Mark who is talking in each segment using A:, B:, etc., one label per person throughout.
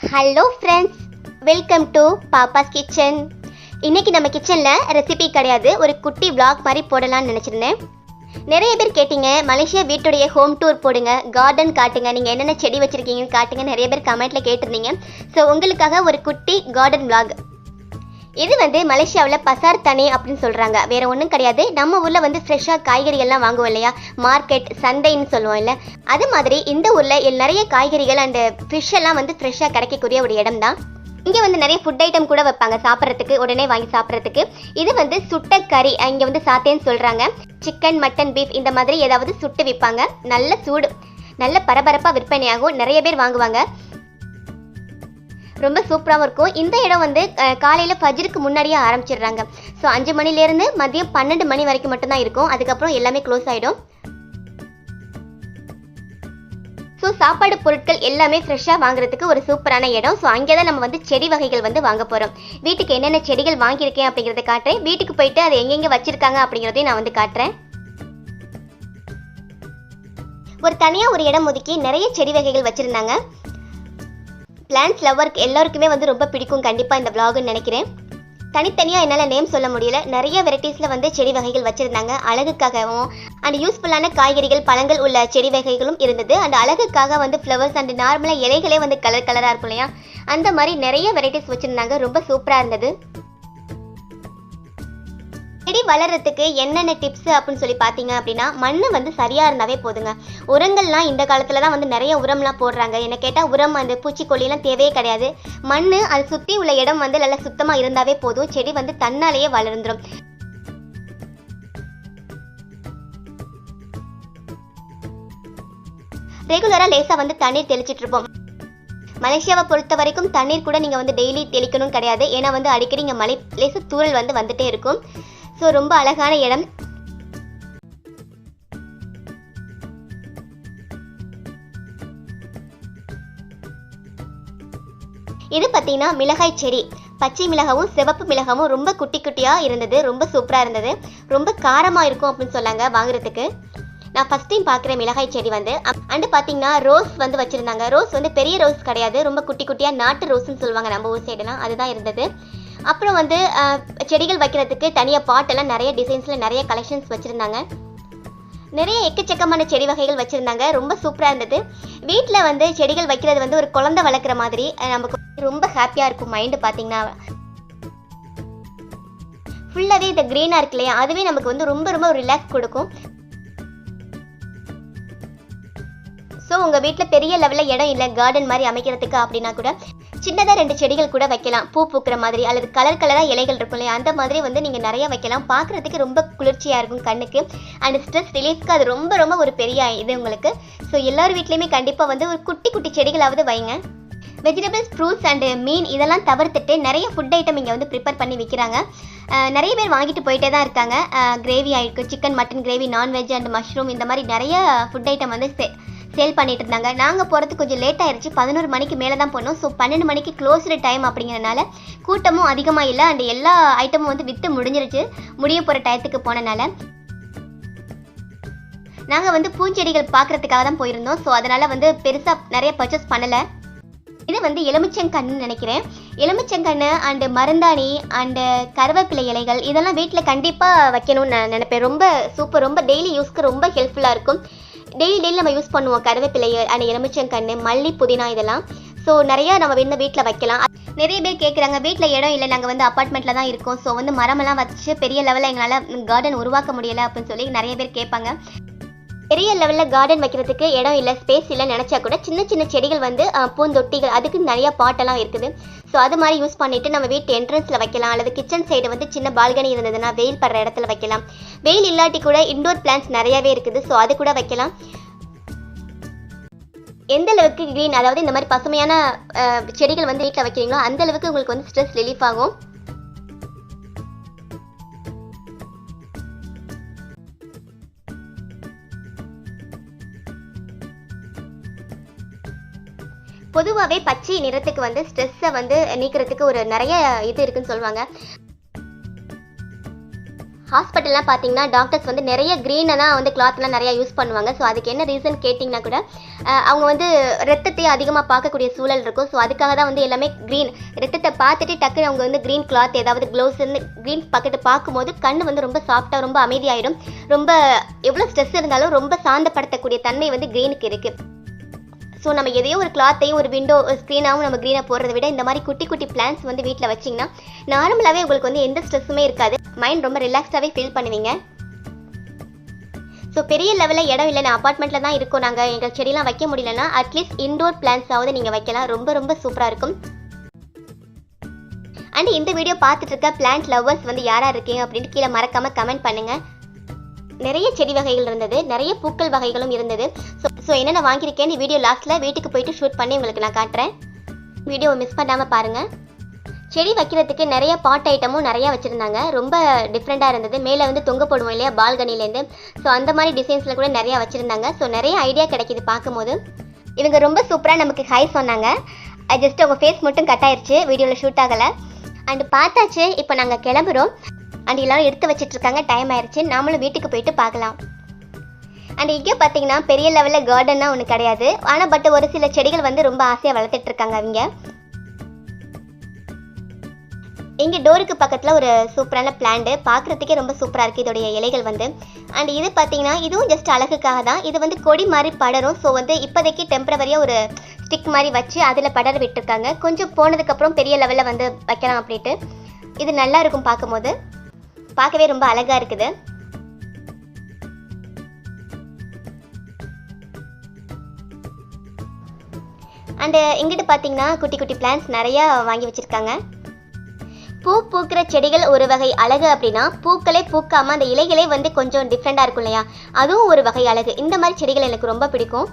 A: Hello friends welcome to Papa's kitchen இன்னைக்கு நம்ம கிச்சனில் ரெசிபி கிடையாது. ஒரு குட்டி விளாக் மாதிரி போடலாம்னு நினச்சிருந்தேன். நிறைய பேர் கேட்டிங்க மலேசியா வீட்டுடைய ஹோம் டூர் போடுங்க கார்டன் காட்டுங்க நீங்கள் என்னென்ன செடி வச்சுருக்கீங்கன்னு காட்டுங்க நிறைய பேர் கமெண்ட்டில் கேட்டிருந்தீங்க. ஸோ உங்களுக்காக ஒரு குட்டி கார்டன் விளாக் இது வந்து மலேசியாவில் பசார் தனி அப்படின்னு சொல்கிறாங்க வேற ஒன்றும் கிடையாது. நம்ம ஊரில் வந்து ஃப்ரெஷ்ஷாக காய்கறிகள்லாம் வாங்குவோம் இல்லையா? மார்க்கெட் சந்தைன்னு சொல்லுவோம் இல்லை அது மாதிரி இந்த ஊரில் நிறைய காய்கறிகள் அண்ட் ஃபிஷ் எல்லாம் வந்து ஃப்ரெஷ்ஷாக கிடைக்கக்கூடிய ஒரு இடம் தான் இங்கே வந்து நிறைய ஃபுட் ஐட்டம் கூட வைப்பாங்க சாப்பிட்றதுக்கு உடனே வாங்கி சாப்பிட்றதுக்கு. இது வந்து சுட்ட கறி இங்கே வந்து சாத்தேன்னு சொல்கிறாங்க சிக்கன் மட்டன் பீஃப் இந்த மாதிரி ஏதாவது சுட்டு விற்பாங்க நல்ல சூடு நல்ல பரபரப்பாக விற்பனையாகும். நிறைய பேர் வாங்குவாங்க. ரொம்ப சூப்பராகவும் இருக்கும். இந்த இடம் வந்து காலையில் ஃபஜருக்கு முன்னாடியே ஆரம்பிச்சிடுறாங்க. ஸோ அஞ்சு மணிலேருந்து மதியம் பன்னெண்டு மணி வரைக்கும் மட்டும்தான் இருக்கும். அதுக்கப்புறம் எல்லாமே க்ளோஸ் ஆகிடும் ஸோ சாப்பாடு பொருட்கள் எல்லாமே ஃப்ரெஷ்ஷாக வாங்குறதுக்கு ஒரு சூப்பரான இடம். ஸோ அங்கே தான் நம்ம வந்து செடி வகைகள் வந்து வாங்க போகிறோம் வீட்டுக்கு என்னென்ன செடிகள் வாங்கியிருக்கேன் அப்படிங்கிறத காட்டுறேன். வீட்டுக்கு போயிட்டு அதை எங்கெங்கே வச்சுருக்காங்க அப்படிங்கிறதையும் நான் வந்து காட்டுறேன். ஒரு தனியாக ஒரு இடம் ஒதுக்கி நிறைய செடி வகைகள் வச்சுருந்தாங்க. பிளான்ஸ் லவ்வர்க்கு எல்லாருக்குமே வந்து ரொம்ப பிடிக்கும். கண்டிப்பாக இந்த vlogன்னு நினைக்கிறேன். தனித்தனியாக என்னால் நேம் சொல்ல முடியல. நிறைய வெரைட்டிஸில் வந்து செடி வகைகள் வச்சுருந்தாங்க. அழகுக்காகவும் அண்ட் யூஸ்ஃபுல்லான காய்கறிகள் பழங்கள் உள்ள செடி வகைகளும் இருந்தது. அண்ட் அழகுக்காக வந்து ஃப்ளவர்ஸ் அண்ட் நார்மலாக இலைகளே வந்து கலர் கலராக இருக்கும் இல்லையா? அந்த மாதிரி நிறைய வெரைட்டிஸ் வச்சுருந்தாங்க. ரொம்ப சூப்பராக இருந்தது. வளர்றதுக்கு என்னென்ன டிப்ஸ் அப்படின்னு சொல்லி பார்த்தீங்க அப்படின்னா மண் வந்து சரியாக இருந்தாவே போதுங்க. உரங்கள்லாம் இந்த காலத்தில் தான் வந்து நிறைய உரம்லாம் போடுறாங்க. என்ன கேட்டால் உரம் அந்த பூச்சிக்கொல்லிலாம் தேவையே கிடையாது. மண் அது சுற்றி உள்ள இடம் வந்து நல்லா சுத்தமாக இருந்தாவே போதும். செடி வந்து தன்னாலேயே வளர்ந்துடும் ரெகுலராக லேசாக வந்து தண்ணீர் தெளிச்சிட்டு இருப்போம். மலேசியாவை பொறுத்த வரைக்கும் தண்ணீர் கூட நீங்கள் வந்து டெய்லி தெளிக்கணும் கிடையாது. ஏன்னா வந்து அடிக்கடி இங்கே மலை லேசு தூரல் வந்து வந்துட்டே இருக்கும். ஸோ ரொம்ப அழகான இடம். இது பார்த்தீங்கன்னா மிளகாய் செடி. பச்சை மிளகாவும் சிவப்பு மிளகாவும் ரொம்ப குட்டி குட்டியாக இருந்தது ரொம்ப சூப்பராக இருந்தது. ரொம்ப காரமாக இருக்கும் அப்படின்னு சொன்னாங்க வாங்குறதுக்கு. நான் ஃபஸ்ட் டைம் பார்க்குறேன் மிளகாய் செடி வந்து அண்டு பார்த்தீங்கன்னா ரோஸ் வந்து வச்சுருந்தாங்க. ரோஸ் வந்து பெரிய ரோஸ் கிடையாது ரொம்ப குட்டி குட்டியாக நாட்டு ரோஸ்ன்னு சொல்லுவாங்க நம்ம ஊர் சைடுலாம் அதுதான் இருந்தது. அப்புறம் வந்து செடிகள் வைக்கிறதுக்கு தனியாக பாட்டெல்லாம் நிறைய டிசைன்ஸில் நிறைய கலெக்ஷன்ஸ் வச்சுருந்தாங்க. நிறைய எக்கச்சக்கமான செடி வகைகள் வச்சுருந்தாங்க. ரொம்ப சூப்பராக இருந்தது. வீட்டில் வந்து செடிகள் வைக்கிறது வந்து ஒரு குழந்தை வளர்க்குற மாதிரி நமக்கு ரொம்ப ஹாப்பியாக இருக்கும் மைண்டு பார்த்தீங்கன்னா ஃபுல்லாகவே இந்த க்ரீனாக இருக்கு இல்லையா? அதுவே நமக்கு வந்து ரொம்ப ரொம்ப ரிலாக்ஸ் கொடுக்கும். ஸோ உங்கள் வீட்டில் பெரிய லெவலில் இடம் இல்லை கார்டன் மாதிரி அமைக்கிறதுக்கு அப்படின்னா கூட சின்னதாக ரெண்டு செடிகள் கூட வைக்கலாம். பூ பூக்கிற மாதிரி அல்லது கலர் கலராக இலைகள் இருக்கும் இல்லையா? அந்த மாதிரி வந்து நீங்கள் நிறைய வைக்கலாம். பார்க்குறதுக்கு ரொம்ப குளிர்ச்சியாக இருக்கும் கண்ணுக்கு. அண்ட் ஸ்ட்ரெஸ் ரிலீஃப்க்கு அது ரொம்ப ரொம்ப ஒரு பெரிய இது உங்களுக்கு. ஸோ எல்லார் வீட்லேயுமே கண்டிப்பாக வந்து ஒரு குட்டி குட்டி செடிகளாவது வைங்க. வெஜிடபிள்ஸ் ஃப்ரூட்ஸ் அண்டு மீன் இதெல்லாம் தவிர்த்துட்டு நிறைய ஃபுட் ஐட்டம் இங்கே வந்து ப்ரிப்பேர் பண்ணி விற்கிறாங்க நிறைய பேர் வாங்கிட்டு போயிட்டே தான் இருக்காங்க. கிரேவி ஆகிருக்கு chicken mutton gravy non veg and mushroom இந்த மாதிரி நிறைய ஃபுட் ஐட்டம் வந்து சேல் பண்ணிட்டு இருந்தாங்க. நாங்கள் போகிறதுக்கு கொஞ்சம் லேட் ஆயிடுச்சு பதினோரு மணிக்கு மேலே தான் போனோம். ஸோ பன்னெண்டு மணிக்கு க்ளோஸ்டு டைம் அப்படிங்கிறனால கூட்டமும் அதிகமாக இல்லை. அண்ட் எல்லா ஐட்டமும் வந்து விற்று முடிஞ்சிருச்சு. முடிய போகிற டயத்துக்கு போனனால. நாங்கள் வந்து பூஞ்செடிகள் பார்க்குறதுக்காக தான் போயிருந்தோம். ஸோ அதனால் வந்து பெருசாக நிறைய பர்ச்சேஸ் பண்ணலை. இது வந்து எலுமிச்சங்கன்னு நினைக்கிறேன். எலுமிச்சங்கன்று அண்டு மருந்தாணி அண்டு கருவேப்பிலை இலைகள் இதெல்லாம் வீட்டில் கண்டிப்பாக வைக்கணும்னு நான் நினைப்பேன். ரொம்ப சூப்பர் ரொம்ப டெய்லி யூஸ்க்கு ரொம்ப ஹெல்ப்ஃபுல்லாக இருக்கும். டெய்லி டெய்லி நம்ம யூஸ் பண்ணுவோம். கருவேப்பிலை அண்ட் எலுமிச்சங்கன்று மல்லி புதினா இதெல்லாம். ஸோ நிறைய நம்ம வந்து வீட்டில் வைக்கலாம். நிறைய பேர் கேட்குறாங்க வீட்டில் இடம் இல்லை. நாங்கள் வந்து அப்பார்ட்மெண்ட்டில் தான் இருக்கோம். ஸோ வந்து மரமெல்லாம் வச்சு பெரிய லெவலில் எங்களால் கார்டன் உருவாக்க முடியலை. அப்படின்னு சொல்லி நிறைய பேர் கேட்பாங்க. பெரிய லெவலில் கார்டன் வைக்கிறதுக்கு இடம் இல்லை ஸ்பேஸ் இல்லை நினச்சா கூட சின்ன சின்ன செடிகள் வந்து பூந்தொட்டிகள் அதுக்கு நிறையா பாட்டெல்லாம் இருக்குது. ஸோ அது மாதிரி யூஸ் பண்ணிட்டு நம்ம வீட்டு என்ட்ரன்ஸில் வைக்கலாம். அல்லது கிச்சன் சைடு வந்து சின்ன பால்கனி இருந்ததுன்னா வெயில் படுற இடத்துல வைக்கலாம். வெயில் இல்லாட்டி கூட இண்டோர் பிளான்ஸ் நிறையவே இருக்குது. ஸோ அது கூட வைக்கலாம். எந்த அளவுக்கு க்ரீன் அதாவது இந்த மாதிரி பசுமையான செடிகள் வந்து வீட்டில் வைக்கிறீங்களோ அந்த அளவுக்கு உங்களுக்கு வந்து ஸ்ட்ரெஸ் ரிலீஃப் ஆகும். பொதுவாகவே பச்சை நிறத்துக்கு வந்து ஸ்ட்ரெஸ்ஸை வந்து நீக்கிறதுக்கு ஒரு நிறைய இது இருக்குன்னு சொல்லுவாங்க. ஹாஸ்பிட்டல்லாம் பார்த்தீங்கன்னா டாக்டர்ஸ் வந்து நிறைய க்ரீனை தான் வந்து கிளாத்லாம் நிறையா யூஸ் பண்ணுவாங்க. ஸோ அதுக்கு என்ன ரீசன் கேட்டிங்கன்னா கூட அவங்க வந்து ரத்தத்தை அதிகமாக பார்க்கக்கூடிய சூழல் இருக்கும். ஸோ அதுக்காக தான் வந்து எல்லாமே க்ரீன் ரத்தத்தை பார்த்துட்டு டக்குனு அவங்க வந்து க்ரீன் கிளாத் ஏதாவது க்ளவுஸ் வந்து க்ரீன் பக்கெட்டை பார்க்கும்போது கண் வந்து ரொம்ப சாஃப்டாக ரொம்ப அமைதியாயிடும். ரொம்ப எவ்வளோ ஸ்ட்ரெஸ் இருந்தாலும் ரொம்ப சாந்தப்படுத்தக்கூடிய தன்மை வந்து க்ரீனுக்கு இருக்குது ஸோ நம்ம எதையோ ஒரு கிளாத்தையும் ஒரு விண்டோ ஸ்க்ரீனாகவும் நம்ம க்ரீனாக போடுறத விட இந்த மாதிரி குட்டி குட்டி பிளான்ஸ் வந்து வீட்டில் வச்சிங்கன்னா நார்மலாகவே உங்களுக்கு வந்து எந்த ஸ்ட்ரெஸ்ஸுமே இருக்காது. மைண்ட் ரொம்ப ரிலாக்ஸ்டாகவே ஃபீல் பண்ணுவீங்க. ஸோ பெரிய லெவலில் இடம் இல்லை நான் அப்பார்ட்மெண்ட்டில் தான் இருக்கோம் நாங்கள் எங்கள் செடியெலாம் வைக்க முடியலன்னா அட்லீஸ்ட் இன்டோர் பிளான்ஸாவது நீங்கள் வைக்கலாம். ரொம்ப ரொம்ப சூப்பராக இருக்கும். அண்ட் இந்த வீடியோ பார்த்துட்டு இருக்க பிளான்ட் லவ்வர்ஸ் வந்து யாராக இருக்கீங்க அப்படின்னு கீழே மறக்காமல் கமெண்ட் பண்ணுங்கள் நிறைய செடி வகைகள் இருந்தது நிறைய பூக்கள் வகைகளும் இருந்தது. ஸோ ஸோ என்னென்ன வாங்கியிருக்கேன்னு வீடியோ லாஸ்ட்டில் வீட்டுக்கு போயிட்டு ஷூட் பண்ணி உங்களுக்கு நான் காட்டுறேன். வீடியோவை மிஸ் பண்ணாமல் பாருங்கள் செடி வைக்கிறதுக்கு நிறைய பாட் ஐட்டமும் நிறையா வச்சுருந்தாங்க. ரொம்ப டிஃப்ரெண்ட்டாக இருந்தது. மேலே வந்து தொங்க போடுவோம் இல்லையா பால்கனிலேருந்து. ஸோ அந்த மாதிரி டிசைன்ஸில் கூட நிறையா வச்சுருந்தாங்க. ஸோ நிறைய ஐடியா கிடைக்கிது பார்க்கும்போது. இவங்க ரொம்ப சூப்பராக நமக்கு ஹை சொன்னாங்க. ஜஸ்ட் உங்கள் ஃபேஸ் மட்டும் கட் ஆயிடுச்சு வீடியோவில் ஷூட் ஆகலை. அண்ட் பார்த்தாச்சு இப்போ நாங்கள் கிளம்புறோம். அண்ட் எல்லாரும் எடுத்து வச்சிட்டு இருக்காங்க டைம் ஆயிடுச்சு நாமளும் வீட்டுக்கு போயிட்டு பார்க்கலாம். அண்ட் இங்கே பார்த்தீங்கன்னா பெரிய லெவலில் கார்டன்னா ஒன்று கிடையாது. ஆனால் பட் ஒரு சில செடிகள் வந்து ரொம்ப ஆசையாக வளர்த்துட்டு இருக்காங்க அவங்க. இங்கே டோருக்கு பக்கத்தில் ஒரு சூப்பரான பிளான்ட் பார்க்குறதுக்கே ரொம்ப சூப்பராக இருக்குது இதோடைய இலைகள் வந்து. அண்ட் இது பார்த்தீங்கன்னா இதுவும் ஜஸ்ட் அழகுக்காக தான். இது வந்து கொடி மாதிரி படரும். ஸோ வந்து இப்போதைக்கு டெம்பரவரியாக ஒரு ஸ்டிக் மாதிரி வச்சு அதில் படர விட்டுருக்காங்க. கொஞ்சம் போனதுக்கப்புறம் பெரிய லெவலில் வந்து வைக்கலாம் அப்படின்ட்டு. இது நல்லா இருக்கும் பார்க்கும்போது. பார்க்கவே ரொம்ப அழகாக இருக்குது. அண்டு இங்கிட்டு பார்த்தீங்கன்னா குட்டி குட்டி பிளான்ஸ் நிறையா வாங்கி வச்சுருக்காங்க. பூ பூக்கிற செடிகள் ஒரு வகை அழகு அப்படின்னா பூக்களே பூக்காமல் அந்த இலைகளே வந்து கொஞ்சம் டிஃப்ரெண்டாக இருக்கும் இல்லையா? அதுவும் ஒரு வகை அழகு. இந்த மாதிரி செடிகள் எனக்கு ரொம்ப பிடிக்கும்.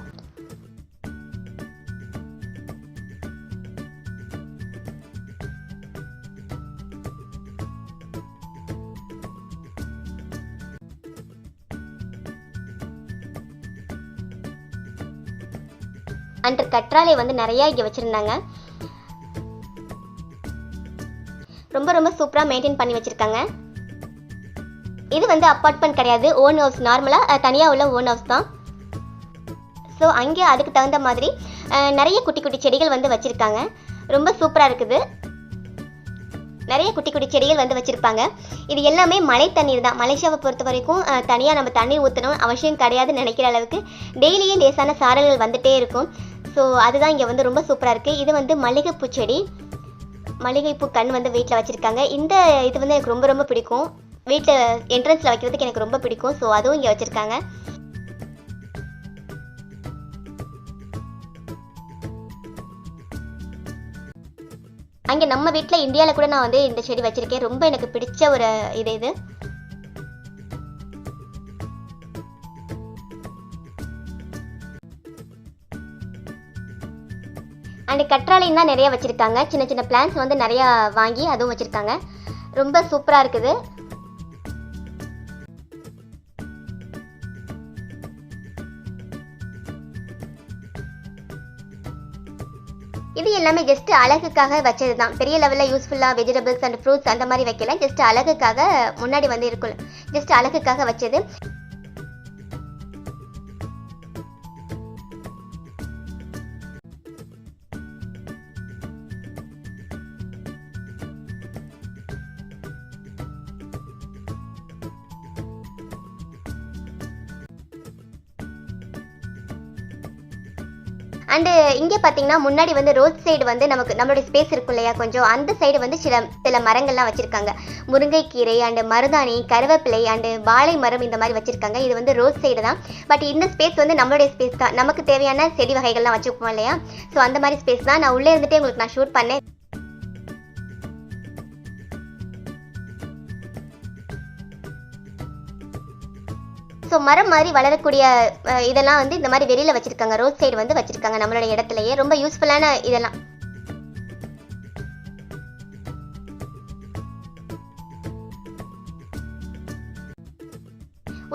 A: அன்று கற்றாழை வந்து நிறையா இங்கே வச்சுருந்தாங்க. ரொம்ப ரொம்ப சூப்பராக மெயின்டைன் பண்ணி வச்சுருக்காங்க. இது வந்து அப்பார்ட்மெண்ட் கிடையாது ஓன் ஹவுஸ் நார்மலாக தனியாக உள்ள ஓன் ஹவுஸ் தான். ஸோ அங்கே அதுக்கு தகுந்த மாதிரி நிறைய குட்டி குட்டி செடிகள் வந்து வச்சுருக்காங்க. ரொம்ப சூப்பராக இருக்குது. நிறைய குட்டி குட்டி செடிகள் வந்து வச்சுருப்பாங்க. இது எல்லாமே மழை தண்ணீர் தான். மலேசியாவை பொறுத்த வரைக்கும் தனியாக நம்ம தண்ணீர் ஊற்றணும் அவசியம் கிடையாதுன்னு நினைக்கிற அளவுக்கு டெய்லியும் லேசான சாரல்கள் வந்துட்டே இருக்கும். ஸோ அதுதான் இங்கே வந்து ரொம்ப சூப்பராக இருக்குது இது வந்து மல்லிகைப்பூ செடி. மல்லிகைப்பூ கண் வந்து வீட்டில் வச்சுருக்காங்க. இந்த இது வந்து எனக்கு ரொம்ப ரொம்ப பிடிக்கும். வீட்டில் என்ட்ரன்ஸில் வைக்கிறதுக்கு எனக்கு ரொம்ப பிடிக்கும். ஸோ அதுவும் இங்கே வச்சுருக்காங்க. அங்கே நம்ம வீட்டில் இந்தியாவில் கூட நான் வந்து இந்த செடி வச்சுருக்கேன். ரொம்ப எனக்கு பிடிச்ச ஒரு இது இது. அண்ட் கற்றாழையும் தான் நிறைய வச்சுருக்காங்க. சின்ன சின்ன பிளான்ஸ் வந்து நிறையா வாங்கி அதுவும் வச்சுருக்காங்க. ரொம்ப சூப்பராக இருக்குது. இது எல்லாமே ஜஸ்ட் அழகுக்காக வச்சது தான் பெரிய லெவலில் யூஸ்ஃபுல்லாக வெஜிடபிள்ஸ் அண்ட் ஃப்ரூட்ஸ் அந்த மாதிரி வைக்கல. ஜஸ்ட் அழகுக்காக முன்னாடி வந்து இருக்கும். ஜஸ்ட் அழகுக்காக வச்சது. அண்டு uh, இங்கே பார்த்தீங்கன்னா முன்னாடி வந்து ரோட் சைடு வந்து நமக்கு நம்மளுடைய ஸ்பேஸ் இருக்கும் இல்லையா கொஞ்சம்? அந்த சைடு வந்து சில சில மரங்கள்லாம் வச்சுருக்காங்க. முருங்கைக்கீரை அண்டு மருதாணி கருவேப்பிலை அண்டு வாழை மரம் இந்த மாதிரி வச்சுருக்காங்க. இது வந்து ரோட் சைடு தான். பட் இந்த ஸ்பேஸ் வந்து நம்மளுடைய ஸ்பேஸ் தான். நமக்கு தேவையான செடி வகைகள்லாம் வச்சுருப்போம் இல்லையா? ஸோ அந்த மாதிரி ஸ்பேஸ் தான். நான் உள்ளே இருந்துகிட்டே உங்களுக்கு நான் ஷூட் பண்ணேன். ஸோ மரம் மாதிரி வளரக்கூடிய இதெல்லாம் வந்து இந்த மாதிரி வெளியில் வச்சுருக்காங்க. ரோட் சைடு வந்து வச்சுருக்காங்க நம்மளோட இடத்துலையே. ரொம்ப யூஸ்ஃபுல்லான இதெல்லாம்.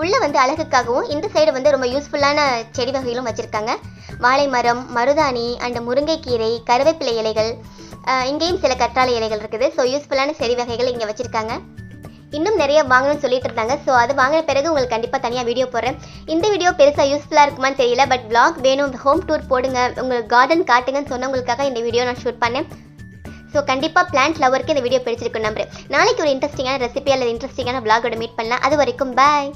A: உள்ள வந்து அழகுக்காகவும் இந்த சைடு வந்து ரொம்ப யூஸ்ஃபுல்லான செடி வகைகளும் வச்சுருக்காங்க. வாழை மரம் மருதாணி அண்ட் முருங்கைக்கீரை கருவேப்பிலை இலைகள் இங்கேயும் சில கற்றாழை இலைகள் இருக்குது. ஸோ யூஸ்ஃபுல்லான செடி வகைகள் இங்கே வச்சுருக்காங்க. இன்னும் நிறைய வாங்கணும்னு சொல்லிட்டு இருந்தாங்க. ஸோ அது வாங்கின பிறகு உங்களுக்கு கண்டிப்பாக தனியாக வீடியோ போடுறேன். இந்த வீடியோ பெருசாக யூஸ்ஃபுல்லாக இருக்குமான்னு தெரியல பட் பிளாக் வேணும். ஹோம் டூர் போடுங்க. உங்களுக்கு கார்டன் காட்டுங்கன்னு சொன்னவங்களுக்காக இந்த வீடியோ நான் ஷூட் பண்ணேன். ஸோ கண்டிப்பாக பிளான்ட் லவருக்கு இந்த வீடியோ பிடிச்சிருக்கும் நம்புறேன். நாளைக்கு ஒரு இன்ட்ரெஸ்டிங்கான ரெசிபி அல்லது இன்ட்ரெஸ்டிங்கான vlog மீட் பண்ணலாம். அது வரைக்கும் பாய்